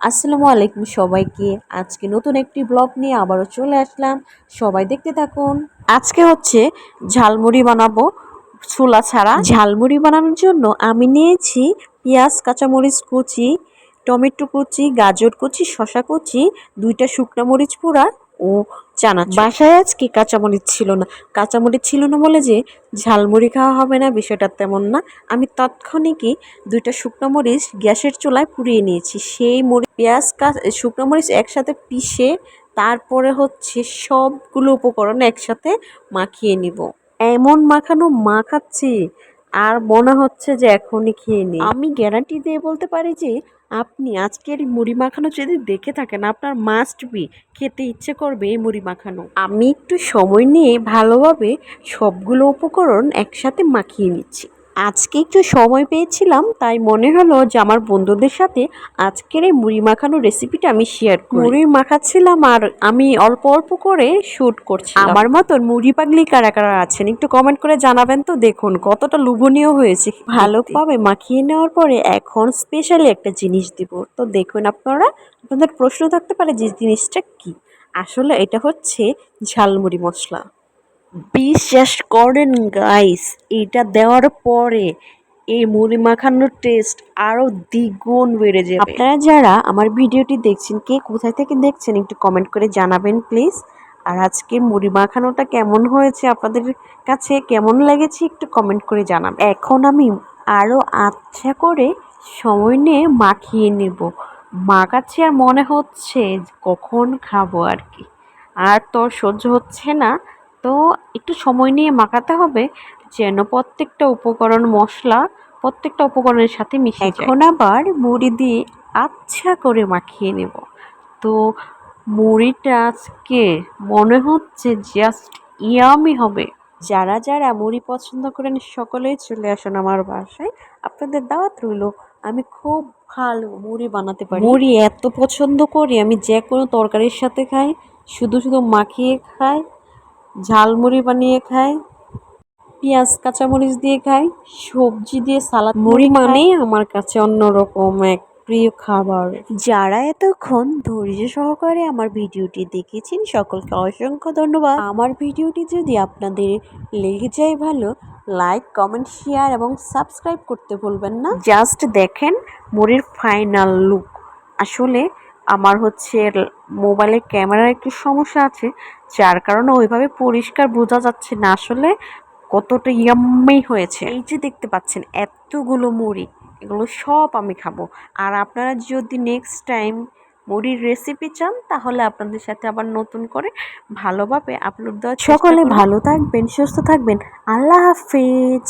আসসালামু আলাইকুম সবাইকে। আজকে নতুন একটি ব্লগ নিয়ে আবারও চলে আসলাম। সবাই দেখতে থাকুন। আজকে হচ্ছে ঝালমুড়ি বানাবো ছোলা ছাড়া। ঝালমুড়ি বানানোর জন্য আমি নিয়েছি পেঁয়াজ, কাঁচামরিচ কুচি, টমেটো কুচি, গাজর কুচি শশা কুচি, দুইটা শুকনো মরিচ পোড়া ও চানা বাসায় আজকে কাঁচামরিচ ছিল না? কাঁচামরিচ ছিল না বলে যে ঝালমুড়ি খাওয়া হবে না, বিষয়টা তেমন না। আমি তাৎক্ষণিকই দুইটা শুকনো মরিচ গ্যাসের চুলায় পুড়িয়ে নিয়েছি। সেই মরিচ পেঁয়াজ শুকনো মরিচ একসাথে পিষে তারপরে হচ্ছে সবগুলো উপকরণ একসাথে মাখিয়ে নিব। এমন মাখানো মাখাচ্ছি আর মনে হচ্ছে যে এখনই খেয়ে নিই। আমি গ্যারান্টি দিয়ে বলতে পারি যে আপনি আজকের মুড়ি মাখানো যদি দেখে থাকেন আপনার মাস্ট বি খেতে ইচ্ছে করবে এই মুড়ি মাখানো। আমি একটু সময় নিয়ে ভালোভাবে সবগুলো উপকরণ একসাথে মাখিয়ে নিচ্ছি। আজকে একটু সময় পেয়েছিলাম তাই মনে হলো যে আমার বন্ধুদের সাথে আজকের এই মুড়ি মাখানো রেসিপিটা আমি শেয়ার করি। মুড়ি মাখাচ্ছিলাম আর আমি অল্প অল্প করে শ্যুট করছি আমার মতন মুড়ি পাগলি কারা কারা আছেন একটু কমেন্ট করে জানাবেন তো দেখুন কতটা লোভনীয় হয়েছে। ভালোভাবে মাখিয়ে নেওয়ার পরে এখন স্পেশালি একটা জিনিস দিব। তো দেখুন আপনারা আপনাদের প্রশ্ন থাকতে পারে যে জিনিসটা কি? আসলে এটা হচ্ছে ঝালমুড়ি মশলা। বিশ্বাস করেন গাইস এটা দেওয়ার পরে এই মুড়ি মাখানোর টেস্ট আরও দ্বিগুণ বেড়ে যাবে। আপনারা যারা আমার ভিডিওটি দেখছেন কে কোথায় থেকে দেখছেন একটু কমেন্ট করে জানাবেন প্লিজ আর আজকে মুড়ি মাখানোটা কেমন হয়েছে আপনাদের কাছে কেমন লেগেছে একটু কমেন্ট করে জানাবেন। এখন আমি আরও আচ্ছা করে সময় নিয়ে মাখিয়ে নেব। মাখাচ্ছি আর মনে হচ্ছে কখন খাব আর কি। আর তো সহ্য হচ্ছে না। তো একটু সময় নিয়ে মাখাতে হবে যেন প্রত্যেকটা উপকরণ মশলা প্রত্যেকটা উপকরণের সাথে মিশে এখন আবার মুড়ি দিয়ে আচ্ছা করে মাখিয়ে নেব। তো মুড়িটা আজকে মনে হচ্ছে জাস্ট ইয়ামি হবে। যারা যারা মুড়ি পছন্দ করেন সকলেই চলে আসুন আমার বাসায়। আপনাদের দাওয়াত রইল আমি খুব ভালো মুড়ি বানাতে পারি। মুড়ি এত পছন্দ করি আমি যে কোনো তরকারির সাথে খাই শুধু শুধু মাখিয়ে খাই। ঝালমুড়ি বানিয়ে খাই পেঁয়াজ কাঁচামরিচ দিয়ে খাই সবজি দিয়ে সালাদ মুড়ি মানেই আমার কাছে অন্যরকম এক প্রিয় খাবার। যারা এতক্ষণ ধৈর্য সহকারে আমার ভিডিওটি দেখেছেন সকলকে অসংখ্য ধন্যবাদ। আমার ভিডিওটি যদি আপনাদের লেগে যায় ভালো লাইক কমেন্ট শেয়ার এবং সাবস্ক্রাইব করতে ভুলবেন না। জাস্ট দেখেন মুড়ির ফাইনাল লুক। আসলে আমার হচ্ছে মোবাইলের ক্যামেরার একটু সমস্যা আছে যার কারণে ওইভাবে পরিষ্কার বোঝা যাচ্ছে না আসলে কতটা ইয়াম্মি হয়েছে। এই যে দেখতে পাচ্ছেন এতগুলো মুড়ি এগুলো সব আমি খাব। আর আপনারা যদি নেক্সট টাইম মুড়ির রেসিপি চান তাহলে আপনাদের সাথে আবার নতুন করে ভালোভাবে আপলোড দেওয়া সকলে ভালো থাকবেন সুস্থ থাকবেন। আল্লাহ হাফেজ।